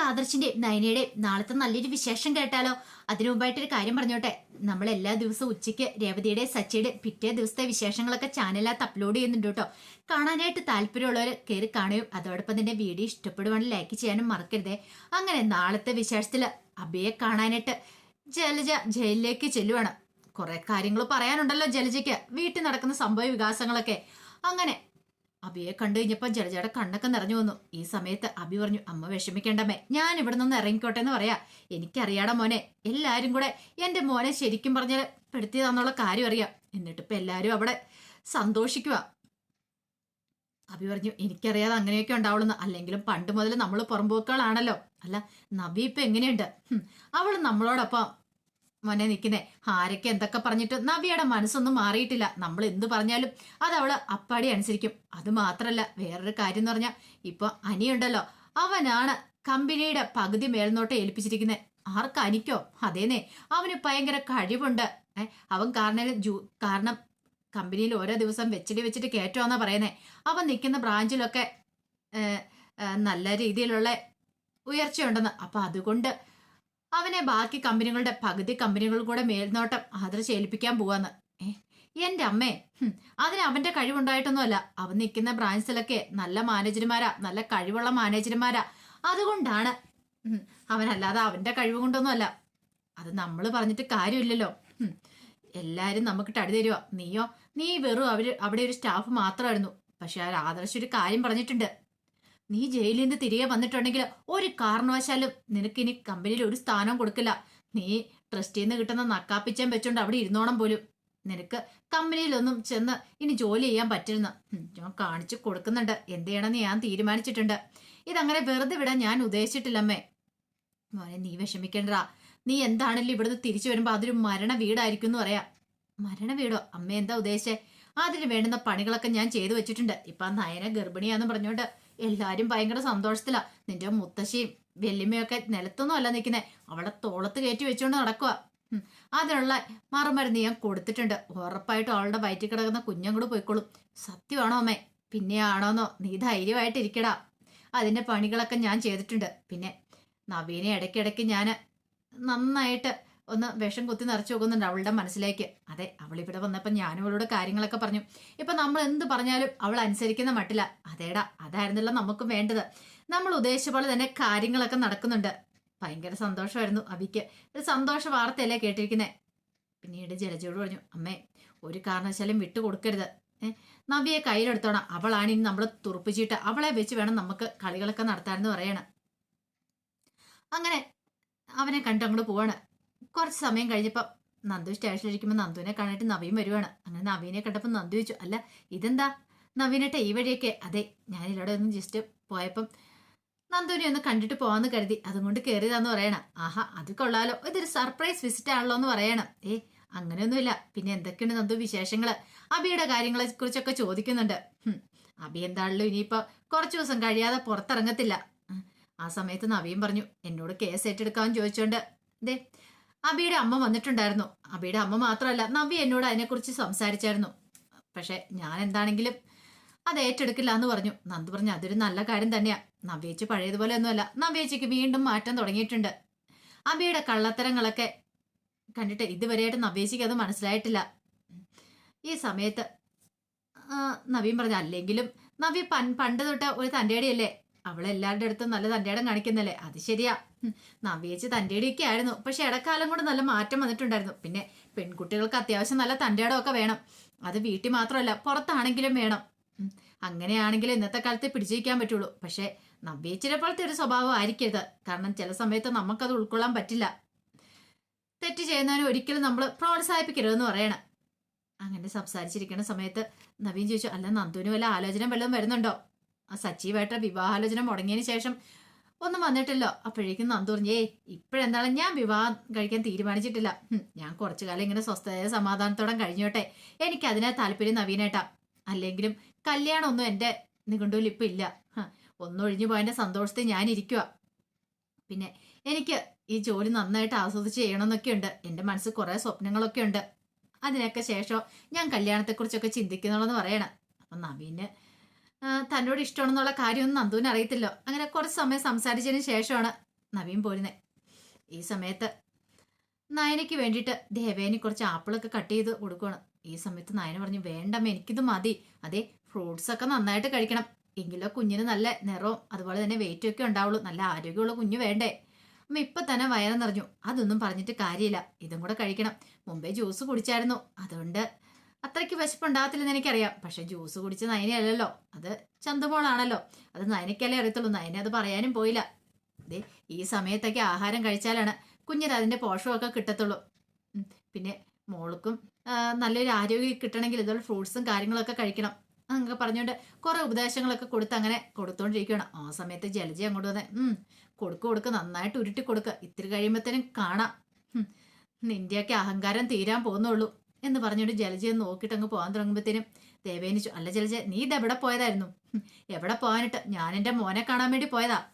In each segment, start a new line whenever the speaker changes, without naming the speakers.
നമുക്ക് നയനയുടെ നാളത്തെ നല്ലൊരു വിശേഷം കേട്ടാലോ? അതിനു മുമ്പായിട്ടൊരു കാര്യം പറഞ്ഞോട്ടെ. നമ്മൾ എല്ലാ ദിവസവും ഉച്ചയ്ക്ക് രേവതിയുടെ സച്ചിയുടെ പിറ്റേ ദിവസത്തെ വിശേഷങ്ങളൊക്കെ ചാനലിനകത്ത് അപ്ലോഡ് ചെയ്യുന്നുണ്ട് കേട്ടോ. കാണാനായിട്ട് താല്പര്യമുള്ളവർ കയറി കാണുകയും അതോടൊപ്പം തന്നെ വീഡിയോ ഇഷ്ടപ്പെടുവാണെങ്കിൽ ലൈക്ക് ചെയ്യാനും മറക്കരുതേ. അങ്ങനെ നാളത്തെ വിശേഷത്തിൽ അബിയെ കാണാനായിട്ട് ജലജ ജയിലിലേക്ക് ചെല്ലുവാണ്. കുറെ കാര്യങ്ങൾ പറയാനുണ്ടല്ലോ ജലജയ്ക്ക്. വീട്ടിൽ നടക്കുന്ന സംഭവ വികാസങ്ങളൊക്കെ. അങ്ങനെ അബിയെ കണ്ടു കഴിഞ്ഞപ്പം ജലജയുടെ കണ്ണൊക്കെ നിറഞ്ഞു വന്നു. ഈ സമയത്ത് അബി പറഞ്ഞു അമ്മ വിഷമിക്കേണ്ടമ്മേ ഞാൻ ഇവിടെ നിന്ന് ഇറങ്ങിക്കോട്ടെ എന്ന് പറയാ. എനിക്കറിയാടാ മോനെ എല്ലാരും കൂടെ എന്റെ മോനെ ശരിക്കും പറഞ്ഞാൽ പെടുത്തിയതാന്നുള്ള കാര്യം അറിയാം. എന്നിട്ട് ഇപ്പൊ എല്ലാരും അവിടെ സന്തോഷിക്കുക അബി പറഞ്ഞു എനിക്കറിയാതെ അങ്ങനെയൊക്കെ ഉണ്ടാവുള്ളൂ. അല്ലെങ്കിലും പണ്ട് മുതൽ നമ്മൾ പുറമ്പോക്കുകളാണല്ലോ അല്ല നബി ഇപ്പൊ എങ്ങനെയുണ്ട്? അവൾ നമ്മളോടൊപ്പം മോനെ നിൽക്കുന്നേ ആരൊക്കെ എന്തൊക്കെ പറഞ്ഞിട്ട് നബിയുടെ മനസ്സൊന്നും മാറിയിട്ടില്ല. നമ്മൾ എന്ത് പറഞ്ഞാലും അത് അവൾ അപ്പാടി അനുസരിക്കും. അത് മാത്രല്ല വേറൊരു കാര്യം എന്ന് പറഞ്ഞാൽ ഇപ്പൊ അനിയുണ്ടല്ലോ. അവനാണ് കമ്പനിയുടെ പകുതി മേൽനോട്ടം ഏൽപ്പിച്ചിരിക്കുന്നത് ആർക്ക് അനിക്കോ? അതേനെ അവന് ഭയങ്കര കഴിവുണ്ട്. അവൻ കാരണം ജൂ കാരണം കമ്പനിയിൽ ഓരോ ദിവസം വെച്ചിട്ട് വെച്ചിട്ട് കയറ്റുമെന്നാ പറയുന്നേ. അവൻ നിൽക്കുന്ന ബ്രാഞ്ചിലൊക്കെ നല്ല രീതിയിലുള്ള ഉയർച്ചയുണ്ടെന്ന്. അപ്പൊ അതുകൊണ്ട് അവനെ ബാക്കി കമ്പനികളുടെ പകുതി കമ്പനികൾ കൂടെ മേൽനോട്ടം ആദർശ ഏൽപ്പിക്കാൻ പോവാന്ന് എന്റെ അമ്മേ അതിന് അവന്റെ കഴിവുണ്ടായിട്ടൊന്നുമല്ല. അവൻ നിൽക്കുന്ന ബ്രാഞ്ചിലൊക്കെ നല്ല മാനേജർമാരാ നല്ല കഴിവുള്ള മാനേജർമാരാ. അതുകൊണ്ടാണ് അവനല്ലാതെ അവന്റെ കഴിവ് കൊണ്ടൊന്നുമല്ല അത് നമ്മൾ പറഞ്ഞിട്ട് കാര്യമില്ലല്ലോ. എല്ലാരും നമുക്ക് തടി തരുക നീയോ? നീ വെറും അവർ അവിടെ ഒരു സ്റ്റാഫ് മാത്രമായിരുന്നു. പക്ഷെ ആ ആദർശ് ഒരു കാര്യം പറഞ്ഞിട്ടുണ്ട്. നീ ജയിലിൽ നിന്ന് തിരികെ വന്നിട്ടുണ്ടെങ്കിൽ ഒരു കാരണവശാലും നിനക്ക് ഇനി കമ്പനിയിൽ ഒരു സ്ഥാനം കൊടുക്കില്ല. നീ ട്രസ്റ്റിൽ നിന്ന് കിട്ടുന്ന നക്കാപ്പിച്ചാൻ വെച്ചോണ്ട് അവിടെ ഇരുന്നോണം പോലും. നിനക്ക് കമ്പനിയിലൊന്നും ചെന്ന് ഇനി ജോലി ചെയ്യാൻ പറ്റിരുന്ന ഞാൻ കാണിച്ചു കൊടുക്കുന്നുണ്ട്. എന്ത് ചെയ്യണമെന്ന് ഞാൻ തീരുമാനിച്ചിട്ടുണ്ട്. ഇതങ്ങനെ വെറുതെ വിടാൻ ഞാൻ ഉദ്ദേശിച്ചിട്ടില്ലമ്മേ. മോനെ നീ വിഷമിക്കണ്ട. നീ എന്താണല്ലോ ഇവിടുന്ന് തിരിച്ചു വരുമ്പോൾ അതൊരു മരണ വീടായിരിക്കും എന്ന് പറയാം. മരണ വീടോ? അമ്മ എന്താ ഉദ്ദേശിച്ചേ? അതിന് വേണ്ടുന്ന പണികളൊക്കെ ഞാൻ ചെയ്തു വെച്ചിട്ടുണ്ട്. ഇപ്പൊ നയന ഗർഭിണിയാന്ന് പറഞ്ഞോണ്ട് എല്ലാരും ഭയങ്കര സന്തോഷത്തിലാ. നിന്റെ മുത്തശ്ശിയും വെല്ലിമ്മയൊക്കെ നിലത്തൊന്നും അല്ല നിൽക്കുന്നേ. അവളെ തോളത്ത് കയറ്റി വെച്ചുകൊണ്ട് നടക്കുക അതിനുള്ള മറുമരുന്ന് ഞാൻ കൊടുത്തിട്ടുണ്ട്. ഉറപ്പായിട്ടും അവളുടെ വയറ്റിൽ കിടക്കുന്ന കുഞ്ഞങ്ങോട് പോയിക്കോളും. സത്യമാണോ അമ്മേ? പിന്നെയാണോന്നോ? നീ ധൈര്യമായിട്ടിരിക്കടാ അതിന്റെ പണികളൊക്കെ ഞാൻ ചെയ്തിട്ടുണ്ട്. പിന്നെ നവീനെ ഇടയ്ക്കിടയ്ക്ക് ഞാൻ നന്നായിട്ട് ഒന്ന് വിഷം കുത്തി നിറച്ചു നോക്കുന്നുണ്ട് അവളുടെ മനസ്സിലേക്ക്. അതെ അവൾ ഇവിടെ വന്നപ്പോൾ ഞാനും അവളോട് കാര്യങ്ങളൊക്കെ പറഞ്ഞു. ഇപ്പൊ നമ്മൾ എന്ത് പറഞ്ഞാലും അവൾ അനുസരിക്കുന്ന മട്ടില്ല അതേടാ അതായിരുന്നല്ലോ നമുക്കും വേണ്ടത്. നമ്മൾ ഉദ്ദേശിച്ച പോലെ തന്നെ കാര്യങ്ങളൊക്കെ നടക്കുന്നുണ്ട്. ഭയങ്കര സന്തോഷമായിരുന്നു അവിക്ക്. ഒരു സന്തോഷ വാർത്തയല്ലേ കേട്ടിരിക്കുന്നത് പിന്നീട് ജലജയോട് പറഞ്ഞു അമ്മേ ഒരു കാരണവശാലും വിട്ടു കൊടുക്കരുത്. ഏഹ് നവിയെ കയ്യിലെടുത്തോണം. അവളാണ് ഇനി നമ്മളെ തുറപ്പിച്ചിട്ട് അവളെ വെച്ച് വേണം നമുക്ക് കളികളൊക്കെ നടത്താനെന്ന് പറയണം. അങ്ങനെ അവനെ കണ്ട് അങ്ങോട്ട് പോവാണ്. കുറച്ച് സമയം കഴിഞ്ഞപ്പോൾ നന്ദു സ്റ്റേഷനിലിരിക്കുമ്പോൾ നന്ദുവിനെ കണ്ടിട്ട് നവീൻ വരുവാണ്. അങ്ങനെ നവീനെ കണ്ടപ്പോൾ നന്ദു ചോദിച്ചു അല്ല ഇതെന്താ? നവീനട്ടെ ഈ വഴിയൊക്കെ. അതെ ഞാൻ ഇവിടെ ഒന്ന് ജസ്റ്റ് പോയപ്പം നന്ദുവിനെ ഒന്ന് കണ്ടിട്ട് പോവാന്ന് കരുതി. അതുകൊണ്ട് കയറിയതാന്ന് പറയണം. ആഹാ അത് കൊള്ളാലോ. ഇതൊരു സർപ്രൈസ് വിസിറ്റ് ആണല്ലോ എന്ന് പറയണം. ഏ അങ്ങനെയൊന്നുമില്ല. പിന്നെ എന്തൊക്കെയാണ് നന്ദു വിശേഷങ്ങൾ? അബിയുടെ കാര്യങ്ങളെ കുറിച്ചൊക്കെ ചോദിക്കുന്നുണ്ട്. അബി എന്താണല്ലോ ഇനിയിപ്പോ കുറച്ചു ദിവസം കഴിയാതെ പുറത്തിറങ്ങത്തില്ല. ആ സമയത്ത് നവീൻ പറഞ്ഞു എന്നോട് കേസ് ഏറ്റെടുക്കാൻ ചോദിച്ചോണ്ട് ദേ അബിയുടെ അമ്മ വന്നിട്ടുണ്ടായിരുന്നു. അബിയുടെ അമ്മ മാത്രമല്ല നബി എന്നോട് അതിനെക്കുറിച്ച് സംസാരിച്ചായിരുന്നു. പക്ഷെ ഞാൻ എന്താണെങ്കിലും അത് ഏറ്റെടുക്കില്ല എന്ന് പറഞ്ഞു. നന്ദ് പറഞ്ഞു അതൊരു നല്ല കാര്യം തന്നെയാ. നവ്യേച്ചി പഴയതുപോലെ ഒന്നുമല്ല നവ്യേച്ചിക്ക് വീണ്ടും മാറ്റം തുടങ്ങിയിട്ടുണ്ട്. അബിയുടെ കള്ളത്തരങ്ങളൊക്കെ കണ്ടിട്ട് ഇതുവരെയായിട്ട് നവ്യേച്ചിക്ക് അത് മനസ്സിലായിട്ടില്ല. ഈ സമയത്ത് നവീൻ പറഞ്ഞു അല്ലെങ്കിലും നവ്യ പൺ പണ്ട് തൊട്ട് ഒരു തന്റെടിയല്ലേ? അവളെല്ലാവരുടെ അടുത്തും നല്ല തന്റെടം കാണിക്കുന്നല്ലേ? അത് ശരിയാ. ഉം, തന്റെ ഇടയൊക്കെ ആയിരുന്നു. പക്ഷെ ഇടക്കാലം കൊണ്ട് നല്ല മാറ്റം വന്നിട്ടുണ്ടായിരുന്നു. പിന്നെ പെൺകുട്ടികൾക്ക് അത്യാവശ്യം നല്ല തന്റെടമൊക്കെ വേണം. അത് വീട്ടിൽ മാത്രമല്ല പുറത്താണെങ്കിലും വേണം. അങ്ങനെയാണെങ്കിൽ ഇന്നത്തെ കാലത്ത് പിടിച്ചിരിക്കാൻ പറ്റുള്ളൂ. പക്ഷെ നവ്യേച്ചിനെ പോലത്തെ ഒരു സ്വഭാവം ആയിരിക്കരുത്. കാരണം ചില സമയത്ത് നമുക്കത് ഉൾക്കൊള്ളാൻ പറ്റില്ല. തെറ്റ് ചെയ്യുന്നവനെ ഒരിക്കലും നമ്മൾ പ്രോത്സാഹിപ്പിക്കരുതെന്ന് പറയണം. അങ്ങനെ സംസാരിച്ചിരിക്കുന്ന സമയത്ത് നവീൻ ചോദിച്ചു അല്ല നന്ദുവിന് വല്ല ആലോചന വല്ലതും വരുന്നുണ്ടോ? ആ സച്ചീവേട്ട വിവാഹാലോചന മുടങ്ങിയതിന് ശേഷം ഒന്നും വന്നിട്ടില്ലോ. അപ്പോഴേക്കും നന്ദൂറിഞ്ഞേ ഇപ്പോഴെന്താണ് ഞാൻ വിവാഹം കഴിക്കാൻ തീരുമാനിച്ചിട്ടില്ല. ഞാൻ കുറച്ചു കാലം ഇങ്ങനെ സ്വസ്ഥതയെ സമാധാനത്തോടെ കഴിഞ്ഞോട്ടെ. എനിക്ക് അതിനെ താല്പര്യം നവീനേട്ടാ. അല്ലെങ്കിലും കല്യാണമൊന്നും എന്റെ നിഘണ്ടുവിൽ ഇപ്പം ഇല്ല. ഒന്നൊഴിഞ്ഞു പോയതിന്റെ സന്തോഷത്തിൽ ഞാൻ ഇരിക്കുക പിന്നെ എനിക്ക് ഈ ജോലി നന്നായിട്ട് ആസ്വദിച്ച് ചെയ്യണമെന്നൊക്കെ ഉണ്ട്. എന്റെ മനസ്സിൽ കുറേ സ്വപ്നങ്ങളൊക്കെ ഉണ്ട്. അതിനൊക്കെ ശേഷം ഞാൻ കല്യാണത്തെക്കുറിച്ചൊക്കെ ചിന്തിക്കുന്നുള്ളെന്ന് പറയണം. അപ്പം നവീന് തന്നോട് ഇഷ്ടമാണെന്നുള്ള കാര്യമൊന്നും നന്ദുവിന് അറിയത്തില്ലോ. അങ്ങനെ കുറച്ച് സമയം സംസാരിച്ചതിന് ശേഷമാണ് നവീൻ പോരുന്നത് ഈ സമയത്ത് നയനയ്ക്ക് വേണ്ടിയിട്ട് ദേവേനെ കുറച്ച് ആപ്പിളൊക്കെ കട്ട് ചെയ്ത് കൊടുക്കുകയാണ് ഈ സമയത്ത് നയന പറഞ്ഞു വേണ്ടമ്മ എനിക്കിത് മതി. അതെ ഫ്രൂട്ട്സ് ഒക്കെ നന്നായിട്ട് കഴിക്കണം. എങ്കിലോ കുഞ്ഞിന് നല്ല നിറവും അതുപോലെ തന്നെ വെയിറ്റും ഒക്കെ ഉണ്ടാവുള്ളൂ. നല്ല ആരോഗ്യമുള്ള കുഞ്ഞു വേണ്ടേ? അമ്മ ഇപ്പൊ തന്നെ വയറ് നിറഞ്ഞു. അതൊന്നും പറഞ്ഞിട്ട് കാര്യമില്ല. ഇതും കൂടെ കഴിക്കണം. മുമ്പേ ജ്യൂസ് കുടിച്ചായിരുന്നു. അതുകൊണ്ട് അത്രയ്ക്ക് വിശപ്പുണ്ടാകത്തില്ലെന്ന് എനിക്കറിയാം. പക്ഷെ ജ്യൂസ് കുടിച്ച നയനയല്ലല്ലോ. അത് ചന്തുമോളാണല്ലോ. അത് നയനക്കല്ലേ അറിയത്തുള്ളൂ. നയന അത് പറയാനും പോയില്ല. അതെ ഈ സമയത്തൊക്കെ ആഹാരം കഴിച്ചാലാണ് കുഞ്ഞിന് അതിന്റെ പോഷകമൊക്കെ കിട്ടത്തുള്ളൂ. പിന്നെ മോൾക്കും നല്ലൊരു ആരോഗ്യം കിട്ടണമെങ്കിൽ ഇതുപോലെ ഫ്രൂട്ട്സും കാര്യങ്ങളൊക്കെ കഴിക്കണം. അങ്ങനെ പറഞ്ഞുകൊണ്ട് കുറെ ഉപദേശങ്ങളൊക്കെ കൊടുത്ത് അങ്ങനെ കൊടുത്തോണ്ടിരിക്കുകയാണ് ആ സമയത്ത് ജലജ അങ്ങോട്ട് വന്നെ കൊടുക്ക് കൊടുക്ക് നന്നായിട്ട് ഉരുട്ടി കൊടുക്കുക ഇത്തിരി കഴിയുമ്പോഴത്തേനും കാണാം. നിന്റെയൊക്കെ അഹങ്കാരം തീരാൻ പോകുന്നുള്ളൂ. എന്ന് പറഞ്ഞുകൊണ്ട് ജലജയെ നോക്കിയിട്ട് അങ്ങ് പോകാൻ തുടങ്ങുമ്പോഴത്തേനും ദേവേനി ചോ- അല്ല ജലജ നീ ഇതെവിടെ പോയതായിരുന്നു? എവിടെ പോകാനിട്ട്? ഞാൻ എന്റെ മോനെ കാണാൻ വേണ്ടി പോയതാ.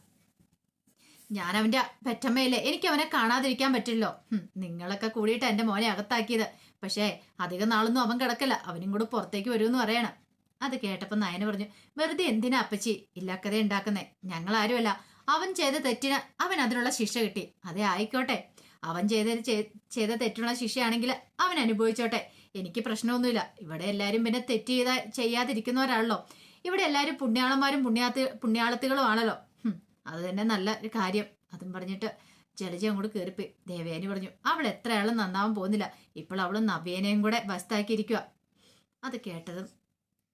ഞാൻ അവന്റെ പെറ്റമ്മയില്ലേ? എനിക്ക് അവനെ കാണാതിരിക്കാൻ പറ്റില്ലോ നിങ്ങളൊക്കെ കൂടിയിട്ട് എന്റെ മോനെ അകത്താക്കിയത്. പക്ഷേ അധികം നാളൊന്നും അവൻ കിടക്കില്ല. അവനും കൂടെ പുറത്തേക്ക് വരുമെന്ന് പറയണം. അത് കേട്ടപ്പോ നയന പറഞ്ഞു വെറുതെ എന്തിനാ അപ്പച്ചി ഇല്ലാക്കഥ ഉണ്ടാക്കുന്നേ? ഞങ്ങൾ ആരുമല്ല അവൻ ചെയ്ത തെറ്റിന് അവൻ അതിനുള്ള ശിക്ഷ കിട്ടി. അതേ ആയിക്കോട്ടെ. അവൻ ചെയ്ത ചെയ്ത തെറ്റിനുള്ള ശിക്ഷയാണെങ്കിൽ അവൻ അനുഭവിച്ചോട്ടെ. എനിക്ക് പ്രശ്നമൊന്നുമില്ല. ഇവിടെ എല്ലാരും പിന്നെ തെറ്റ് ചെയ്ത ചെയ്യാതിരിക്കുന്നവരാണല്ലോ. ഇവിടെ എല്ലാരും പുണ്യാളന്മാരും പുണ്യാത്തി പുണ്യാളത്തികളും ആണല്ലോ അത് തന്നെ നല്ല ഒരു കാര്യം. അതും പറഞ്ഞിട്ട് ജലജ അങ്ങോട്ട് കയറിപ്പോയി ദേവയാനി പറഞ്ഞു അവൾ എത്ര ആളും നന്നാവാൻ പോകുന്നില്ല. ഇപ്പോൾ അവൾ നവ്യേനയും കൂടെ വസ്താക്കിയിരിക്കുക അത് കേട്ടതും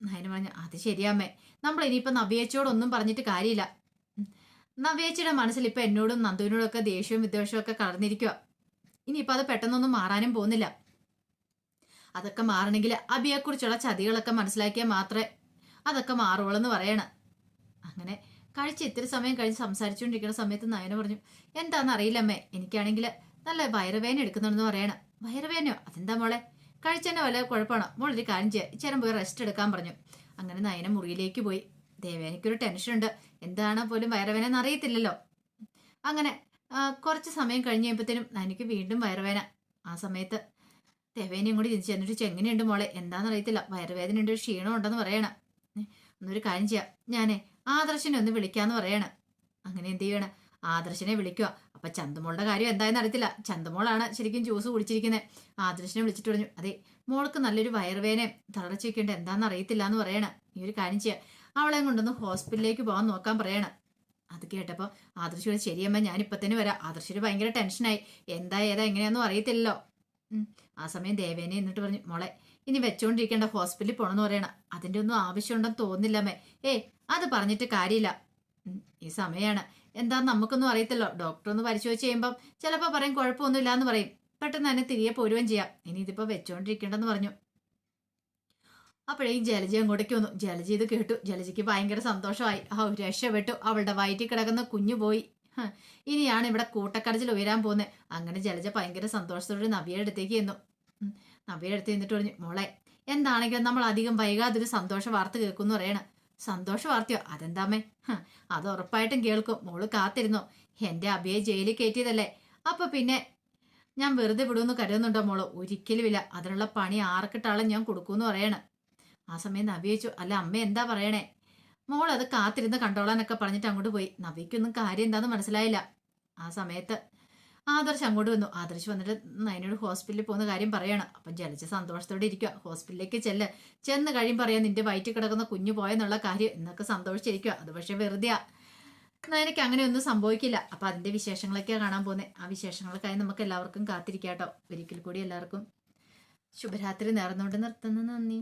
നയന പറഞ്ഞു അത് ശരിയാമ്മേ നമ്മൾ ഇനിയിപ്പോൾ നവ്യേച്ചയോടൊന്നും പറഞ്ഞിട്ട് കാര്യമില്ല. നവ്യേച്ചിയുടെ മനസ്സിൽ ഇപ്പം എന്നോടും നന്ദുവിനോടും ഒക്കെ ദേഷ്യവും വിദ്വേഷവും ഒക്കെ കടന്നിരിക്കുക ഇനിയിപ്പോൾ അത് പെട്ടെന്നൊന്നും മാറാനും പോകുന്നില്ല. അതൊക്കെ മാറണമെങ്കിൽ അബിയെക്കുറിച്ചുള്ള ചതികളൊക്കെ മനസ്സിലാക്കിയാൽ മാത്രമേ അതൊക്കെ മാറുള്ളൂ എന്ന് പറയണം. അങ്ങനെ കഴിച്ച് ഇത്തിരി സമയം കഴിഞ്ഞ് സംസാരിച്ചുകൊണ്ടിരിക്കുന്ന സമയത്ത് നയന പറഞ്ഞു എന്താണെന്ന് അറിയില്ലമ്മേ എനിക്കാണെങ്കിൽ നല്ല വയറുവേന എടുക്കുന്നുണ്ടെന്ന് പറയണം. വയറുവേനയോ അതെന്താ മോളെ? കഴിച്ചെന്നെ വല്ല കുഴപ്പമാണോ? മോളൊരു കാര്യം ചെയ്യുക ഇച്ചേരം പോയി റെസ്റ്റ് എടുക്കാൻ പറഞ്ഞു. അങ്ങനെ നയന മുറിയിലേക്ക് പോയി. ദേവേനയ്ക്കൊരു ടെൻഷനുണ്ട് എന്താണ് പോലും വയറുവേന അറിയത്തില്ലല്ലോ. അങ്ങനെ കുറച്ച് സമയം കഴിഞ്ഞ് കഴിയുമ്പോഴത്തേനും നയനയ്ക്ക് വീണ്ടും വയറുവേന ആ സമയത്ത് ദേവേനയും കൂടി തിരിച്ചു എന്നിട്ട് ചെങ്ങനെയുണ്ട് മോളെ? എന്താണെന്ന് അറിയത്തില്ല വയറുവേദന ഉണ്ട് ക്ഷീണം ഉണ്ടെന്ന് പറയണം. ഒന്നൊരു കാര്യം ചെയ്യാം. ഞാനേ ആദർശനെ ഒന്ന് വിളിക്കാന്ന് പറയണം. അങ്ങനെ എന്ത് ചെയ്യണം? ആദർശനെ വിളിക്കുക അപ്പൊ ചന്തുമോളുടെ കാര്യം എന്തായെന്ന് അറിയത്തില്ല. ചന്തുമോളാണ് ശരിക്കും ജ്യൂസ് കുടിച്ചിരിക്കുന്നത് ആദർശനെ വിളിച്ചിട്ട് പറഞ്ഞു അതെ മോൾക്ക് നല്ലൊരു വയറുവേനയും തളർച്ചയൊക്കെ ഉണ്ട്. എന്താണെന്ന് അറിയത്തില്ല എന്ന് പറയണം. ഈ ഒരു കാര്യം ചെയ്യുക അവളെ കൊണ്ടൊന്ന് ഹോസ്പിറ്റലിലേക്ക് പോകാൻ നോക്കാൻ പറയണം. അത് കേട്ടപ്പോൾ ആദർശിയോട് ശരിയമ്മ ഞാൻ ഇപ്പൊ തന്നെ വരാം. ആദർശിയോട് ഭയങ്കര ടെൻഷനായി. എന്താ ഏതാ എങ്ങനെയാണെന്നും അറിയത്തില്ലല്ലോ. ആ സമയം ദേവേനെ എന്നിട്ട് പറഞ്ഞു മോളെ ഇനി വെച്ചോണ്ടിരിക്കേണ്ട ഹോസ്പിറ്റലിൽ പോണെന്ന് പറയണം. അതിന്റെ ഒന്നും ആവശ്യമുണ്ടെന്ന് തോന്നില്ലമ്മേ ഏ അത് പറഞ്ഞിട്ട് കാര്യമില്ല. ഈ സമയമാണ് എന്താന്ന് നമുക്കൊന്നും അറിയത്തില്ലോ. ഡോക്ടർ ഒന്ന് പരിശോധിച്ച് കഴിയുമ്പം ചിലപ്പോൾ പറയും കുഴപ്പമൊന്നുമില്ല എന്ന് പറയും. പെട്ടെന്ന് തന്നെ തിരികെ പോരുകയും ചെയ്യാം. ഇനി ഇതിപ്പോ വെച്ചോണ്ടിരിക്കേണ്ടെന്ന് പറഞ്ഞു. അപ്പോഴേ ജലജി അങ്ങോട്ടേക്ക് വന്നു. ജലജി ഇത് കേട്ടു. ജലജിക്ക് ഭയങ്കര സന്തോഷമായി. ആ രക്ഷപ്പെട്ടു. അവളുടെ വയറ്റിൽ കിടക്കുന്ന കുഞ്ഞു പോയി. ഇനിയാണ് ഇവിടെ കൂട്ടക്കടച്ചിൽ ഉയരാൻ പോകുന്നത് അങ്ങനെ ജലജ ഭയങ്കര സന്തോഷത്തോടെ നവിയുടെ അടുത്തേക്ക് ചെന്നു. നവിയുടെ അടുത്ത് ചെന്നിട്ട് പറഞ്ഞു മോളെ എന്താണെങ്കിലും നമ്മൾ അധികം വൈകാതെ ഒരു സന്തോഷ വാർത്ത കേൾക്കുമെന്ന് പറയണം. സന്തോഷ വാർത്തയോ? അതെന്താമേ അത് ഉറപ്പായിട്ടും കേൾക്കും. മോൾ കാത്തിരുന്നു. എന്റെ അബിയെ ജയിലിൽ കയറ്റിയതല്ലേ? അപ്പൊ പിന്നെ ഞാൻ വെറുതെ വിടുമെന്ന് കരുതുന്നുണ്ടോ മോൾ? ഒരിക്കലുമില്ല അതിനുള്ള പണി ആർക്കിട്ടാളും ഞാൻ കൊടുക്കൂന്ന് പറയണം. ആ സമയം നവിയച്ചു അല്ല അമ്മ എന്താ പറയണേ? മോൾ അത് കാത്തിരുന്ന് കണ്ടോളാനൊക്കെ പറഞ്ഞിട്ട് അങ്ങോട്ട് പോയി. നവിക്കൊന്നും കാര്യം എന്താന്ന് മനസ്സിലായില്ല. ആ സമയത്ത് ആദർശ് അങ്ങോട്ട് വന്നു. ആദർശ് വന്നിട്ട് നയനോട് ഹോസ്പിറ്റലിൽ പോകുന്ന കാര്യം പറയണം. അപ്പം ജലിച്ച സന്തോഷത്തോടെ ഇരിക്കുക ഹോസ്പിറ്റലിലേക്ക് ചെല്ല്. ചെന്ന് കഴിയും പറയാം നിന്റെ വയറ്റിൽ കിടക്കുന്ന കുഞ്ഞു പോയെന്നുള്ള കാര്യം എന്നൊക്കെ സന്തോഷിച്ചിരിക്കുക അത് പക്ഷെ വെറുതെയാ. അങ്ങനെ ഒന്നും സംഭവിക്കില്ല. അപ്പൊ അതിന്റെ വിശേഷങ്ങളൊക്കെയാണ് കാണാൻ പോകുന്നത് ആ വിശേഷങ്ങൾക്കായി നമുക്ക് എല്ലാവർക്കും കാത്തിരിക്കാട്ടോ. ഒരിക്കൽ കൂടി എല്ലാവർക്കും ശുഭരാത്രി നേർന്നുകൊണ്ട് നിർത്തുന്നു. നന്ദി.